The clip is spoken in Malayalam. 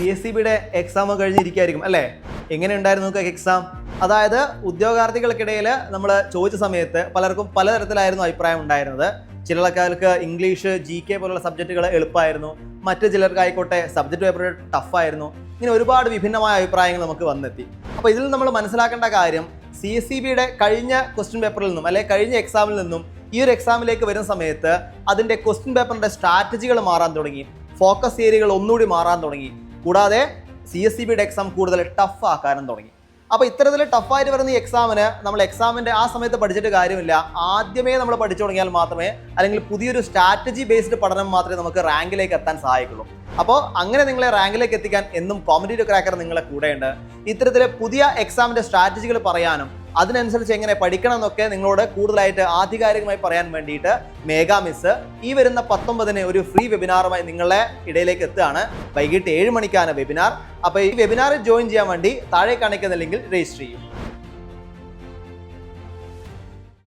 പി എസ് സി ബിയുടെ എക്സാം കഴിഞ്ഞിരിക്കുകയായിരിക്കും അല്ലേ? എങ്ങനെ ഉണ്ടായിരുന്നു നിങ്ങൾക്ക് എക്സാം അതായത് ഉദ്യോഗാർത്ഥികൾക്കിടയിൽ നമ്മൾ ചോദിച്ച സമയത്ത് പലർക്കും പലതരത്തിലായിരുന്നു അഭിപ്രായം ഉണ്ടായിരുന്നത്. ചിലർക്കാർക്ക് ഇംഗ്ലീഷ് ജി കെ പോലുള്ള സബ്ജക്റ്റുകൾ എളുപ്പമായിരുന്നു. മറ്റു ചിലർക്കായിക്കോട്ടെ സബ്ജക്റ്റ് പേപ്പർ ടഫായിരുന്നു. ഇങ്ങനെ ഒരുപാട് വിഭിന്നമായ അഭിപ്രായങ്ങൾ നമുക്ക് വന്നെത്തി. അപ്പോൾ ഇതിൽ നമ്മൾ മനസ്സിലാക്കേണ്ട കാര്യം സി എസ് സി ബിയുടെ കഴിഞ്ഞ ക്വസ്റ്റ്യൻ പേപ്പറിൽ നിന്നും അല്ലെങ്കിൽ കഴിഞ്ഞ എക്സാമിൽ നിന്നും ഈ ഒരു എക്സാമിലേക്ക് വരുന്ന സമയത്ത് അതിന്റെ ക്വസ്റ്റ്യൻ പേപ്പറിന്റെ സ്ട്രാറ്റജികൾ മാറാൻ തുടങ്ങി. ഫോക്കസ് ഏരിയകൾ ഒന്നുകൂടി മാറാൻ തുടങ്ങി. കൂടാതെ സി എസ് സി ബിയുടെ എക്സാം കൂടുതൽ ടഫ് ആക്കാനും തുടങ്ങി. അപ്പോൾ ഇത്തരത്തിൽ ടഫായിട്ട് വരുന്ന ഈ എക്സാമിന് നമ്മൾ എക്സാമിന്റെ ആ സമയത്ത് പഠിച്ചിട്ട് കാര്യമില്ല. ആദ്യമേ നമ്മൾ പഠിച്ചു തുടങ്ങിയാൽ മാത്രമേ അല്ലെങ്കിൽ പുതിയൊരു സ്ട്രാറ്റജി ബേസ്ഡ് പഠനം മാത്രമേ നമുക്ക് റാങ്കിലേക്ക് എത്താൻ സഹായിക്കുള്ളൂ. അപ്പോൾ അങ്ങനെ നിങ്ങളെ റാങ്കിലേക്ക് എത്തിക്കാൻ എന്നും കോമ്പറ്റേറ്റീവ് ക്രാക്കർ നിങ്ങളെ കൂടെയുണ്ട്. ഇത്തരത്തിലെ പുതിയ എക്സാമിന്റെ സ്ട്രാറ്റജികൾ പറയാനും അതിനനുസരിച്ച് എങ്ങനെ പഠിക്കണം എന്നൊക്കെ നിങ്ങളോട് കൂടുതലായിട്ട് ആധികാരികമായി പറയാൻ വേണ്ടിയിട്ട് മേഘാ മിസ് ഈ വരുന്ന പത്തൊമ്പതിന് ഒരു ഫ്രീ വെബിനാറുമായി നിങ്ങളെ ഇടയിലേക്ക് എത്തുകയാണ്. വൈകിട്ട് ഏഴ് മണിക്കാണ് വെബിനാർ അപ്പോൾ ഈ വെബിനാറിൽ ജോയിൻ ചെയ്യാൻ വേണ്ടി താഴെ കാണിക്കുന്ന ലിങ്കിൽ രജിസ്റ്റർ ചെയ്യും.